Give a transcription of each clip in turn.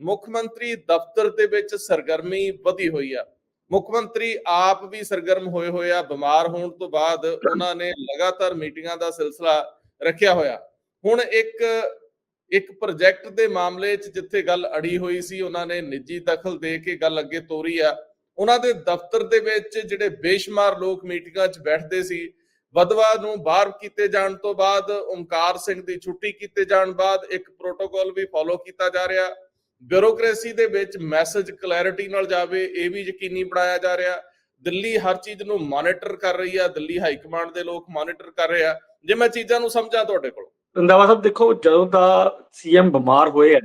ਮੁੱਖ ਮੰਤਰੀ ਦਫ਼ਤਰ ਦੇ ਵਿੱਚ ਸਰਗਰਮੀ ਵਧੀ ਹੋਈ ਆ। ਮੁੱਖ ਮੰਤਰੀ ਆਪ ਵੀ ਸਰਗਰਮ ਹੋਏ ਹੋਏ ਆ, ਬਿਮਾਰ ਹੋਣ ਤੋਂ ਬਾਅਦ ਉਹਨਾਂ ਨੇ ਲਗਾਤਾਰ ਮੀਟਿੰਗਾਂ ਦਾ ਸਿਲਸਿਲਾ ਰੱਖਿਆ ਹੋਇਆ। ਹੁਣ ਇੱਕ ਇੱਕ ਪ੍ਰੋਜੈਕਟ ਦੇ ਮਾਮਲੇ 'ਚ ਜਿੱਥੇ ਗੱਲ ਅੜੀ ਹੋਈ ਸੀ, ਉਹਨਾਂ ਨੇ ਨਿੱਜੀ ਦਖਲ ਦੇ ਕੇ ਗੱਲ ਅੱਗੇ ਤੋਰੀ ਆ। ਉਹਨਾਂ ਦੇ ਦਫ਼ਤਰ ਦੇ ਵਿੱਚ ਜਿਹੜੇ ਬੇਸ਼ੁਮਾਰ ਲੋਕ ਮੀਟਿੰਗਾਂ 'ਚ ਬੈਠਦੇ ਸੀ, ਵਦਵਾ ਨੂੰ ਬਾਹਰ ਕੀਤੇ ਜਾਣ ਤੋਂ ਬਾਅਦ, ਓਮਕਾਰ ਸਿੰਘ ਦੀ ਛੁੱਟੀ ਕੀਤੇ ਜਾਣ ਬਾਅਦ ਇੱਕ ਪ੍ਰੋਟੋਕਾਲ ਵੀ ਫਾਲੋ ਕੀਤਾ ਜਾ ਰਿਹਾ। ਬਿਊਰੋਕ੍ਰੇਸੀ ਦੇ ਵਿੱਚ ਮੈਸੇਜ ਕਲੈਰਿਟੀ ਨਾਲ ਜਾਵੇ ਇਹ ਵੀ ਯਕੀਨੀ ਬਣਾਇਆ ਜਾ ਰਿਹਾ। ਦਿੱਲੀ ਹਰ ਚੀਜ਼ ਨੂੰ ਮੋਨੀਟਰ ਕਰ ਰਹੀ ਆ ਦਿੱਲੀ ਹਾਈ ਕਮਾਂਡ ਦੇ ਲੋਕ ਮੋਨੀਟਰ ਕਰ ਰਹੇ ਆ। ਜੇ ਮੈਂ ਚੀਜ਼ਾਂ ਨੂੰ ਸਮਝਾਂ ਤੁਹਾਡੇ ਕੋਲ। ਰੰਦਾਵਾ ਸਾਹਿਬ ਦੇਖੋ ਜਦੋਂ ਦਾ ਸੀਐਮ ਬਿਮਾਰ ਹੋਏ ਹੈ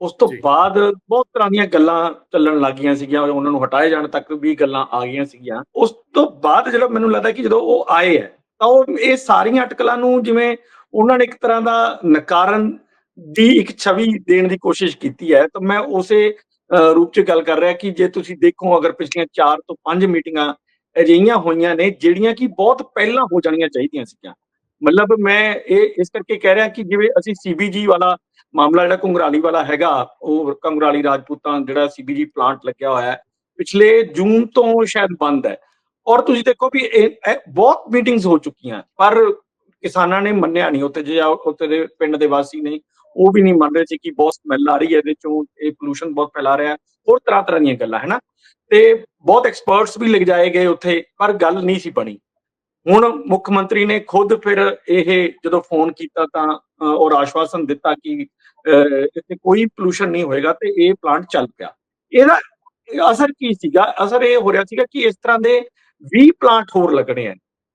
ਉਸ ਤੋਂ। ਬਾਅਦ ਬਹੁਤ ਤਰ੍ਹਾਂ ਦੀਆਂ ਗੱਲਾਂ ਚੱਲਣ ਲੱਗੀਆਂ ਸੀਗੀਆਂ ਉਹਨਾਂ ਨੂੰ ਹਟਾਏ ਜਾਣ ਤੱਕ ਵੀ ਗੱਲਾਂ ਆ ਗਈਆਂ ਸੀਗੀਆਂ। ਉਸ ਤੋਂ ਬਾਅਦ ਜਿਹੜਾ ਮੈਨੂੰ ਲੱਗਦਾ ਕਿ ਜਦੋਂ ਉਹ ਆਏ ਹੈ ਤਾਂ ਉਹ ਇਹ ਸਾਰੀਆਂ ਅਟਕਲਾਂ ਨੂੰ ਜਿਵੇਂ ਉਹਨਾਂ ਨੇ ਇੱਕ ਤਰ੍ਹਾਂ ਦਾ ਨਕਾਰਨ ਦੀ ਇੱਕ ਛਵੀ ਦੇਣ ਦੀ ਕੋਸ਼ਿਸ਼ ਕੀਤੀ ਹੈ ਤਾਂ ਮੈਂ ਉਸੇ ਅਹ, ਰੂਪ 'ਚ ਗੱਲ ਕਰ ਰਿਹਾ ਕਿ ਜੇ ਤੁਸੀਂ ਦੇਖੋ ਅਗਰ ਪਿਛਲੀਆਂ 4 ਤੋਂ 5 ਮੀਟਿੰਗਾਂ ਅਜਿਹੀਆਂ ਹੋਈਆਂ ਨੇ ਜਿਹੜੀਆਂ ਕਿ ਬਹੁਤ ਪਹਿਲਾਂ ਹੋ ਜਾਣੀਆਂ ਚਾਹੀਦੀਆਂ ਸੀਗੀਆਂ। ਮਤਲਬ ਮੈਂ ਇਹ ਇਸ ਕਰਕੇ ਕਹਿ ਰਿਹਾ ਕਿ ਜਿਵੇਂ ਅਸੀਂ ਸੀਬੀਜੀ ਵਾਲਾ ਮਾਮਲਾ ਜਿਹੜਾ ਕੁੰਗਰਾਲੀ ਵਾਲਾ ਹੈਗਾ ਉਹ ਕੁੰਗਰਾਲੀ ਰਾਜਪੂਤਾਂ ਜਿਹੜਾ ਸੀਬੀਜੀ ਪਲਾਂਟ ਲੱਗਿਆ ਹੋਇਆ ਪਿਛਲੇ ਜੂਨ ਤੋਂ ਸ਼ਾਇਦ ਬੰਦ ਹੈ। ਔਰ ਤੁਸੀਂ ਦੇਖੋ ਵੀ ਇਹ ਬਹੁਤ ਮੀਟਿੰਗਸ ਹੋ ਚੁੱਕੀਆਂ ਪਰ ਕਿਸਾਨਾਂ ਨੇ ਮੰਨਿਆ ਨਹੀਂ ਉੱਥੇ ਜੇ ਉੱਥੇ ਦੇ ਪਿੰਡ ਦੇ ਵਾਸੀ ਨੇ ਉਹ ਵੀ ਨਹੀਂ ਮੰਨ ਰਹੇ ਸੀ ਕਿ ਬਹੁਤ ਸਮੈਲ ਆ ਰਹੀ ਹੈ ਇਹਦੇ ਚੋਂ ਇਹ ਪੋਲੂਸ਼ਨ ਬਹੁਤ ਫੈਲਾ ਰਿਹਾ ਹੈ ਹੋਰ ਤਰ੍ਹਾਂ ਤਰ੍ਹਾਂ ਦੀਆਂ ਗੱਲਾਂ ਹੈ ਤੇ ਬਹੁਤ ਐਕਸਪਰਟਸ ਵੀ ਲਿਜਾਏ ਗਏ ਉੱਥੇ ਪਰ ਗੱਲ ਨਹੀਂ ਸੀ ਬਣੀ। ਹੁਣ ਮੁੱਖ ਮੰਤਰੀ ਨੇ ਖੁਦ ਫਿਰ ਇਹ ਜਦੋਂ ਫੋਨ ਕੀਤਾ ਤਾਂ ਔਰ ਆਸ਼ਵਾਸਨ ਦਿੱਤਾ ਕਿ ਅ, ਇੱਥੇ ਕੋਈ ਪੋਲੂਸ਼ਨ ਨਹੀਂ ਹੋਏਗਾ ਤੇ ਇਹ ਪਲਾਂਟ ਚੱਲ ਪਿਆ। ਇਹਦਾ ਅਸਰ ਕੀ ਸੀਗਾ? ਅਸਰ ਇਹ ਹੋ ਰਿਹਾ ਸੀਗਾ ਕਿ ਇਸ ਤਰ੍ਹਾਂ ਦੇ 20 ਪਲਾਂਟ ਹੋਰ ਲੱਗਣੇ ਆ।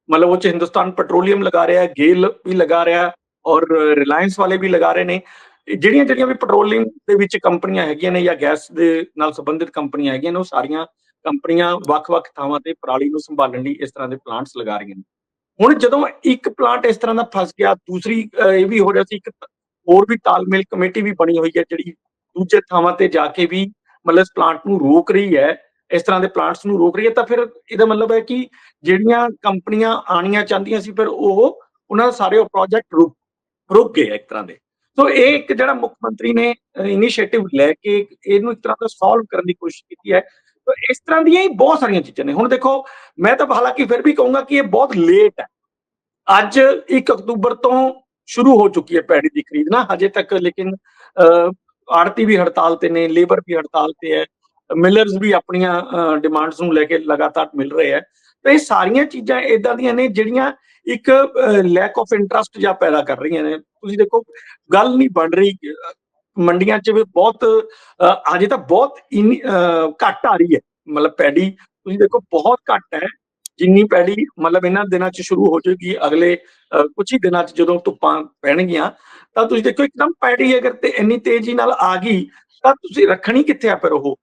ਮਤਲਬ ਉਹ ਚ ਹਿੰਦੁਸਤਾਨ ਪੈਟਰੋਲੀਅਮ ਲਗਾ ਰਿਹਾ ਹੈ ਗੇਲ ਵੀ ਲਗਾ ਰਿਹਾ ਔਰ ਰਿਲਾਇੰਸ ਵਾਲੇ ਵੀ ਲਗਾ ਰਹੇ ਨੇ। ਜਿਹੜੀਆਂ ਜਿਹੜੀਆਂ ਵੀ ਪੈਟਰੋਲੀਅਮ ਦੇ ਵਿੱਚ ਕੰਪਨੀਆਂ ਹੈਗੀਆਂ ਨੇ ਜਾਂ ਗੈਸ ਦੇ ਨਾਲ ਸੰਬੰਧਿਤ ਕੰਪਨੀਆਂ ਹੈਗੀਆਂ ਨੇ, ਉਹ ਸਾਰੀਆਂ ਕੰਪਨੀਆਂ ਵੱਖ-ਵੱਖ ਥਾਵਾਂ ਤੇ ਪਰਾਲੀ ਨੂੰ ਸੰਭਾਲਣ ਲਈ ਇਸ ਤਰ੍ਹਾਂ ਦੇ ਪਲਾਂਟਸ ਲਗਾ ਰਹੀਆਂ ਨੇ। ਹੁਣ ਜਦੋਂ ਇੱਕ ਪਲਾਂਟ ਇਸ ਤਰ੍ਹਾਂ ਦਾ ਫਸ ਗਿਆ, ਦੂਸਰੀ ਇਹ ਵੀ ਹੋ ਰਿਹਾ ਸੀ, ਇੱਕ ਹੋਰ ਵੀ ਤਾਲਮੇਲ ਕਮੇਟੀ ਵੀ ਬਣੀ ਹੋਈ ਹੈ, ਜਿਹੜੀ ਦੂਜੇ ਥਾਵਾਂ ਤੇ ਜਾ ਕੇ ਵੀ ਮਤਲਬ ਇਸ ਪਲਾਂਟ ਨੂੰ ਰੋਕ ਰਹੀ ਹੈ, ਇਸ ਤਰ੍ਹਾਂ ਦੇ ਪਲਾਂਟਸ ਨੂੰ ਰੋਕ ਰਹੀ ਹੈ, ਤਾਂ ਫਿਰ ਇਹਦਾ ਮਤਲਬ ਹੈ ਕਿ ਜਿਹੜੀਆਂ ਕੰਪਨੀਆਂ ਆਣੀਆਂ ਚਾਹੁੰਦੀਆਂ ਸੀ, ਫਿਰ ਉਹ, ਉਹਨਾਂ ਸਾਰੇ ਉਹ ਪ੍ਰੋਜੈਕਟ ਰੁਕ ਰੁਕ ਗਏ ਇੱਕ ਤਰ੍ਹਾਂ ਦੇ। ਸੋ ਇਹ ਇੱਕ ਜਿਹੜਾ ਮੁੱਖ ਮੰਤਰੀ ਨੇ ਇਨੀਸ਼ੀਏਟਿਵ ਲੈ ਕੇ ਇਹਨੂੰ ਇੱਕ ਤਰ੍ਹਾਂ ਦਾ ਸੋਲਵ ਕਰਨ ਦੀ ਕੋਸ਼ਿਸ਼ ਕੀਤੀ ਹੈ। ਤਾਂ ਇਸ ਤਰ੍ਹਾਂ ਦੀਆਂ ਹੀ ਬਹੁਤ ਸਾਰੀਆਂ ਚੀਜ਼ਾਂ ਨੇ। ਹੁਣ ਦੇਖੋ, ਮੈਂ ਤਾਂ ਹਾਲਾਂਕਿ ਫਿਰ ਵੀ ਕਹੂੰਗਾ ਕਿ ਇਹ ਬਹੁਤ ਲੇਟ ਹੈ। ਅੱਜ 1 ਅਕਤੂਬਰ ਤੋਂ ਸ਼ੁਰੂ ਹੋ ਚੁੱਕੀ ਹੈ ਪੈੜੀ ਦੀ ਖਰੀਦ ਨਾ, ਹਜੇ ਤੱਕ ਲੇਕਿਨ ਆੜਤੀ ਵੀ ਹੜਤਾਲ ਤੇ ਨੇ, ਲੇਬਰ ਵੀ ਹੜਤਾਲ ਤੇ ਹੈ। ਮਿਲਰਸ ਵੀ ਆਪਣੀਆਂ ਡਿਮਾਂਡਸ ਨੂੰ ਲੈ ਕੇ ਲਗਾਤਾਰ ਮਿਲ ਰਹੇ ਹੈ। ਤਾਂ ਇਹ ਸਾਰੀਆਂ ਚੀਜ਼ਾਂ ਇਦਾਂ ਦੀਆਂ ਨੇ ਜਿਹੜੀਆਂ ਇੱਕ ਲੈਕ ਆਫ ਇੰਟਰਸਟ ਜਾਂ ਪੈਦਾ ਕਰ ਰਹੀਆਂ ਨੇ। ਤੁਸੀਂ ਦੇਖੋ ਗੱਲ ਨਹੀਂ ਬਣ ਰਹੀ ਮੰਡੀਆਂ 'ਚ ਵੀ ਬਹੁਤ ਅਹ, ਅਜੇ ਤਾਂ ਬਹੁਤ ਇਨ- ਘੱਟ ਆ ਰਹੀ ਹੈ ਮਤਲਬ ਪੈੜੀ ਤੁਸੀਂ ਦੇਖੋ ਬਹੁਤ ਘੱਟ ਹੈ ਜਿੰਨੀ ਪੈੜੀ ਮਤਲਬ ਇਹਨਾਂ ਦਿਨਾਂ 'ਚ ਸ਼ੁਰੂ ਹੋ ਜਾਏਗੀ ਅਗਲੇ ਅਹ, ਕੁਝ ਹੀ ਦਿਨਾਂ 'ਚ ਜਦੋਂ ਧੁੱਪਾਂ ਪੈਣਗੀਆਂ ਤਾਂ ਤੁਸੀਂ ਦੇਖੋ ਇੱਕਦਮ ਪੈੜੀ ਅਗਰ ਤੇ ਇੰਨੀ ਤੇਜ਼ੀ ਨਾਲ ਆ ਗਈ ਤਾਂ ਤੁਸੀਂ ਰੱਖਣੀ ਕਿੱਥੇ ਆ ਫਿਰ ਉਹ?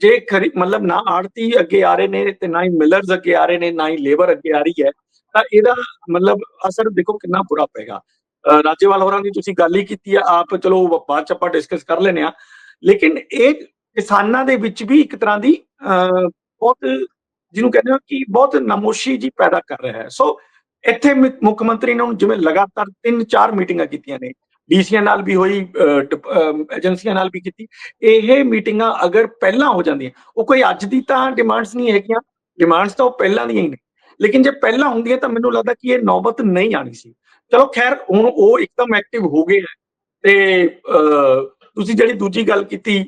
ਜੇ ਖਰੀ ਮਤਲਬ ਨਾ ਆੜਤੀ ਅੱਗੇ ਆ ਰਹੇ ਨੇ ਤੇ ਨਾ ਹੀ ਮਿਲਰਸ ਅੱਗੇ ਆ ਰਹੇ ਨੇ ਨਾ ਹੀ ਲੇਬਰ ਅੱਗੇ ਆ ਰਹੀ ਹੈ ਤਾਂ ਇਹਦਾ ਮਤਲਬ ਅਸਰ ਦੇਖੋ ਕਿੰਨਾ ਬੁਰਾ ਪਏਗਾ। ਅਹ ਰਾਜੇਵਾਲ ਹੋਰਾਂ ਦੀ ਤੁਸੀਂ ਗੱਲ ਹੀ ਕੀਤੀ ਆ ਆਪ ਚਲੋ ਬਾਅਦ ਚ ਆਪਾਂ ਡਿਸਕਸ ਕਰ ਲੈਨੇ ਆ ਲੇਕਿਨ ਇਹ ਕਿਸਾਨਾਂ ਦੇ ਵਿੱਚ ਵੀ ਇੱਕ ਤਰ੍ਹਾਂ ਦੀ ਅਹ, ਬਹੁਤ ਜਿਹਨੂੰ ਕਹਿੰਦੇ ਹੋ ਕਿ ਬਹੁਤ ਨਮੋਸ਼ੀ ਜੀ ਪੈਦਾ ਕਰ ਰਿਹਾ ਹੈ। ਸੋ ਇੱਥੇ ਮੁੱਖ ਮੰਤਰੀ ਨੇ ਹੁਣ ਜਿਵੇਂ ਲਗਾਤਾਰ ਤਿੰਨ ਚਾਰ ਮੀਟਿੰਗਾਂ ਕੀਤੀਆਂ ਨੇ ਡੀਸੀਆਂ ਨਾਲ ਵੀ ਹੋਈ ਏਜੰਸੀਆਂ ਨਾਲ ਵੀ ਕੀਤੀ। ਇਹ ਮੀਟਿੰਗਾਂ ਅਗਰ ਪਹਿਲਾਂ ਹੋ ਜਾਂਦੀਆਂ, ਉਹ ਕੋਈ ਅੱਜ ਦੀ ਤਾਂ ਡਿਮਾਂਡਸ ਨਹੀਂ ਹੈਗੀਆਂ ਡਿਮਾਂਡਸ ਤਾਂ ਉਹ ਪਹਿਲਾਂ ਦੀਆਂ ਹੀ ਨੇ। ਲੇਕਿਨ ਜੇ ਪਹਿਲਾਂ ਹੁੰਦੀਆਂ ਤਾਂ ਮੈਨੂੰ ਲੱਗਦਾ ਕਿ ਇਹ ਨੌਬਤ ਨਹੀਂ ਆਣੀ ਸੀ। ਚਲੋ ਖੈਰ, ਹੁਣ ਉਹ ਇੱਕਦਮ ਐਕਟਿਵ ਹੋ ਗਏ ਹੈ ਤੇ ਤੁਸੀਂ ਜਿਹੜੀ ਦੂਜੀ ਗੱਲ ਕੀਤੀ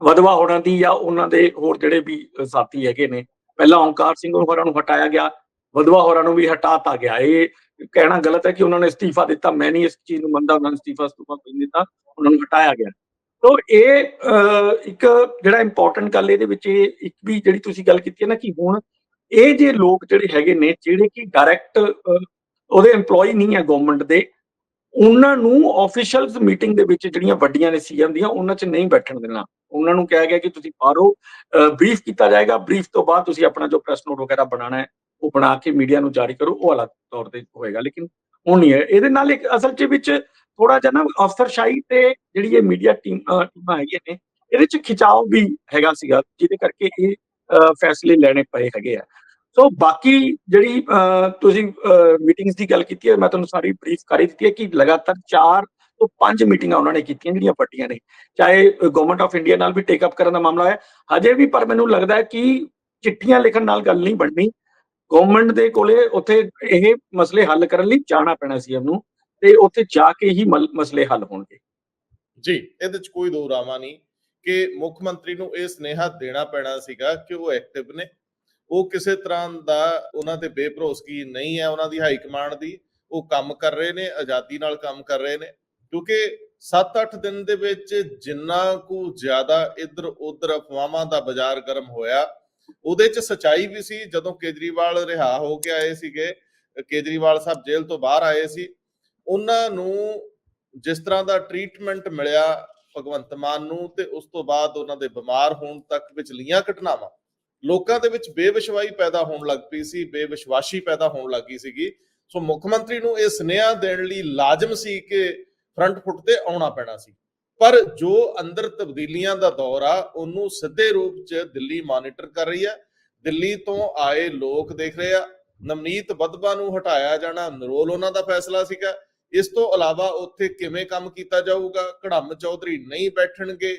ਵਧਵਾ ਹੋਰਾਂ ਦੀ ਜਾਂ ਉਹਨਾਂ ਦੇ ਹੋਰ ਜਿਹੜੇ ਵੀ ਸਾਥੀ ਹੈਗੇ ਨੇ, ਪਹਿਲਾਂ ਓਂਕਾਰ ਸਿੰਘ ਹੋਰਾਂ ਨੂੰ ਹਟਾਇਆ ਗਿਆ ਵਧਵਾ ਹੋਰਾਂ ਨੂੰ ਵੀ ਹਟਾਤਾ ਗਿਆ। ਇਹ ਕਹਿਣਾ ਗਲਤ ਹੈ ਕਿ ਉਹਨਾਂ ਨੇ ਅਸਤੀਫਾ ਦਿੱਤਾ। ਮੈਂ ਨਹੀਂ ਇਸ ਚੀਜ਼ ਨੂੰ ਮੰਨਦਾ ਉਹਨਾਂ ਨੇ ਅਸਤੀਫਾ ਅਸਤੂਫਾ ਕੋਈ ਨਹੀਂ ਦਿੱਤਾ ਉਹਨਾਂ ਨੂੰ ਹਟਾਇਆ ਗਿਆ। ਤੋ ਇਹ ਅਹ, ਇੱਕ ਜਿਹੜਾ ਇੰਪੋਰਟੈਂਟ ਗੱਲ ਇਹਦੇ ਵਿੱਚ ਇਹ ਇੱਕ ਵੀ ਜਿਹੜੀ ਤੁਸੀਂ ਗੱਲ ਕੀਤੀ ਹੈ ਨਾ ਕਿ ਹੁਣ ਇਹ ਜੇ ਲੋਕ ਜਿਹੜੇ ਹੈਗੇ ਨੇ ਜਿਹੜੇ ਕਿ ਡਾਇਰੈਕਟ ਉਹਦੇ EMPLOYE ਨਹੀਂ ਹੈ ਗਵਰਨਮੈਂਟ ਦੇ ਉਹਨਾਂ ਨੂੰ ਆਫੀਸ਼ੀਅਲਸ ਮੀਟਿੰਗ ਦੇ ਵਿੱਚ ਜਿਹੜੀਆਂ ਵੱਡੀਆਂ ਨੇ ਸੀਐਮ ਦੀਆਂ ਉਹਨਾਂ 'ਚ ਨਹੀਂ ਬੈਠਣ ਦੇਣਾ। ਉਹਨਾਂ ਨੂੰ ਕਿਹਾ ਗਿਆ ਕਿ ਤੁਸੀਂ ਬਾਹਰੋਂ ਬਰੀਫ ਕੀਤਾ ਜਾਏਗਾ। ਬਰੀਫ ਤੋਂ ਬਾਅਦ ਤੁਸੀਂ ਆਪਣਾ ਜੋ ਪ੍ਰੈਸ ਨੋਟ ਵਗੈਰਾ ਬਣਾਉਣਾ ਹੈ ਉਹ ਬਣਾ ਕੇ ਮੀਡੀਆ ਨੂੰ ਜਾਰੀ ਕਰੋ ਉਹ ਅਲੱਗ ਤੌਰ ਤੇ ਹੋਏਗਾ। ਲੇਕਿਨ ਹੁਣ ਨਹੀਂ ਹੈ। ਇਹਦੇ ਨਾਲ ਇੱਕ ਅਸਲ 'ਚ ਵਿੱਚ ਥੋੜਾ ਜਿਹਾ ਨਾ ਅਫਸਰਸ਼ਾਹੀ ਤੇ ਜਿਹੜੀ ਇਹ ਮੀਡੀਆ ਟੀਮ ਟੀਮਾਂ ਹੈਗੀਆਂ ਨੇ ਇਹਦੇ 'ਚ ਖਿਚਾਓ ਵੀ ਹੈਗਾ ਸੀਗਾ ਜਿਹਦੇ ਕਰਕੇ ਇਹ ਫੈਸਲੇ ਲੈਣੇ ਪਏ ਹੈਗੇ ਆ। ਸੋ ਬਾਕੀ ਜਿਹੜੀ ਅਹ, ਤੁਸੀਂ ਮੀਟਿੰਗਸ ਦੀ ਗੱਲ ਕੀਤੀ ਹੈ ਮੈਂ ਤੁਹਾਨੂੰ ਸਾਰੀ ਬਰੀਫ ਕਰ ਦਿੱਤੀ ਹੈ ਕਿ ਲਗਾਤਾਰ 4 ਤੋਂ ਪੰਜ ਮੀਟਿੰਗਾਂ ਉਹਨਾਂ ਨੇ ਕੀਤੀਆਂ ਜਿਹੜੀਆਂ ਵੱਡੀਆਂ ਨੇ। ਚਾਹੇ ਗਵਰਨਮੈਂਟ ਆਫ ਇੰਡੀਆ ਨਾਲ ਵੀ ਟੇਕ ਅਪ ਕਰਨ ਦਾ ਮਾਮਲਾ ਹੈ ਹਜੇ ਵੀ ਪਰ ਮੈਨੂੰ ਲੱਗਦਾ ਹੈ ਕਿ ਚਿੱਠੀਆਂ ਲਿਖਣ ਨਾਲ ਗੱਲ ਨਹੀਂ ਬਣਨੀ। ਗਵਰਨਮੈਂਟ ਦੇ ਕੋਲੇ ਉੱਥੇ ਇਹ ਮਸਲੇ ਹੱਲ ਕਰਨ ਲਈ ਜਾਣਾ ਪੈਣਾ ਸੀ ਉਹਨੂੰ ਤੇ ਉੱਥੇ ਜਾ ਕੇ ਹੀ ਮਸਲੇ ਹੱਲ ਹੋਣਗੇ। ਜੀ, ਇਹਦੇ ਚ ਕੋਈ ਦੋ ਰਾਮਾ ਨਹੀਂ ਕਿ ਮੁੱਖ ਮੰਤਰੀ ਨੂੰ ਇਹ ਸਨੇਹਾ ਦੇਣਾ ਪੈਣਾ ਸੀਗਾ ਕਿ ਉਹ ਐਕਟਿਵ ਨੇ। ਉਹ ਕਿਸੇ ਤਰ੍ਹਾਂ ਦਾ ਉਹਨਾਂ ਤੇ ਬੇਭਰੋਸਗੀ ਨਹੀਂ ਹੈ ਉਹਨਾਂ ਦੀ ਹਾਈ ਕਮਾਂਡ ਦੀ। ਉਹ ਕੰਮ ਕਰ ਰਹੇ ਨੇ, ਆਜ਼ਾਦੀ ਨਾਲ ਕੰਮ ਕਰ ਰਹੇ ਨੇ। ਕਿਉਂਕਿ 7-8 ਦਿਨ ਦੇ ਵਿੱਚ ਜਿੰਨਾ ਕੁ ਜ਼ਿਆਦਾ ਇੱਧਰ ਉੱਧਰ ਅਫਵਾਹਾਂ ਦਾ ਬਾਜ਼ਾਰ ਗਰਮ ਹੋਇਆ ਉਹਦੇ ਚ ਸਚਾਈ ਵੀ ਸੀ, ਜਦੋਂ ਕੇਜਰੀਵਾਲ ਰਿਹਾ ਹੋ ਕੇ ਆਏ ਸੀਗੇ, ਕੇਜਰੀਵਾਲ ਸਾਹਿਬ ਜੇਲ੍ਹ ਤੋਂ ਬਾਹਰ ਆਏ ਸੀ, ਉਹਨਾਂ ਨੂੰ ਜਿਸ ਤਰ੍ਹਾਂ ਦਾ ਟ੍ਰੀਟਮੈਂਟ ਮਿਲਿਆ ਭਗਵੰਤ ਮਾਨ ਨੂੰ ਤੇ ਉਸ ਤੋਂ ਬਾਅਦ ਉਹਨਾਂ ਦੇ ਬਿਮਾਰ ਹੋਣ ਤੱਕ ਵਿੱਚ ਲੀਆਂ ਘਟਨਾਵਾਂ, ਲੋਕਾਂ ਦੇ ਵਿੱਚ ਬੇਵਿਸ਼ਵਾਈ ਪੈਦਾ ਹੋਣ ਲੱਗ ਪਈ ਸੀ, ਬੇਵਿਸ਼ਵਾਸੀ ਪੈਦਾ ਹੋਣ ਲੱਗੀ ਸੀਗੀ, ਸੋ ਮੁੱਖ ਮੰਤਰੀ ਨੂੰ ਇਹ ਸੁਨੇਹਾ ਦੇਣ ਲਈ ਲਾਜ਼ਮ ਸੀ ਕਿ ਫਰੰਟ ਫੁੱਟ ਤੇ ਆਉਣਾ ਪੈਣਾ ਸੀ। ਪਰ ਜੋ ਅੰਦਰ ਤਬਦੀਲੀਆਂ ਦਾ ਦੌਰ ਆ, ਉਹਨੂੰ ਸਿੱਧੇ ਰੂਪ 'ਚ ਦਿੱਲੀ ਮਾਨੀਟਰ ਕਰ ਰਹੀ ਹੈ ਦਿੱਲੀ ਤੋਂ ਆਏ ਲੋਕ ਦੇਖ ਰਹੇ ਆ। ਨਵਨੀਤ ਬਦਬਾ ਨੂੰ ਹਟਾਇਆ ਜਾਣਾ ਨਰੋਲ ਉਹਨਾਂ ਦਾ ਫੈਸਲਾ ਸੀਗਾ। ਇਸ ਤੋਂ ਇਲਾਵਾ ਉੱਥੇ ਕਿਵੇਂ ਕੰਮ ਕੀਤਾ ਜਾਊਗਾ? ਕੜਮ ਚੌਧਰੀ ਨਹੀਂ ਬੈਠਣਗੇ।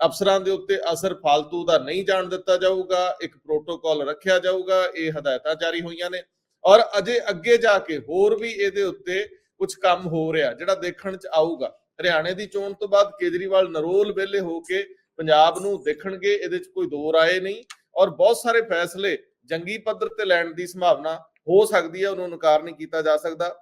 ਅਫਸਰਾਂ ਦੇ ਉੱਤੇ ਅਸਰ ਫਾਲਤੂ ਦਾ ਨਹੀਂ ਜਾਣ ਦਿੱਤਾ ਜਾਊਗਾ। ਇੱਕ ਪ੍ਰੋਟੋਕਾਲ ਰੱਖਿਆ ਜਾਊਗਾ। ਇਹ ਹਦਾਇਤਾਂ ਜਾਰੀ ਹੋਈਆਂ ਨੇ। ਔਰ ਅਜੇ ਅੱਗੇ ਜਾ ਕੇ ਹੋਰ ਵੀ ਇਹਦੇ ਉੱਤੇ ਕੁਝ ਕੰਮ ਹੋ ਰਿਹਾ, ਜਿਹੜਾ ਦੇਖਣ ਚ ਆਊਗਾ। ਹਰਿਆਣੇ ਦੀ ਚੋਣ ਤੋਂ ਬਾਅਦ ਕੇਜਰੀਵਾਲ ਨਰੋਲ ਵੇਲੇ ਹੋ ਕੇ ਪੰਜਾਬ ਨੂੰ ਦੇਖਣਗੇ, ਇਹਦੇ ਚ ਕੋਈ ਦੋ ਰਾਏ ਨਹੀਂ ਔਰ ਬਹੁਤ ਸਾਰੇ ਫੈਸਲੇ ਜੰਗੀ ਪੱਧਰ ਤੇ ਲੈਣ ਦੀ ਸੰਭਾਵਨਾ ਹੋ ਸਕਦੀ ਹੈ, ਉਹਨੂੰ ਨਕਾਰ ਨਹੀਂ ਕੀਤਾ ਜਾ ਸਕਦਾ।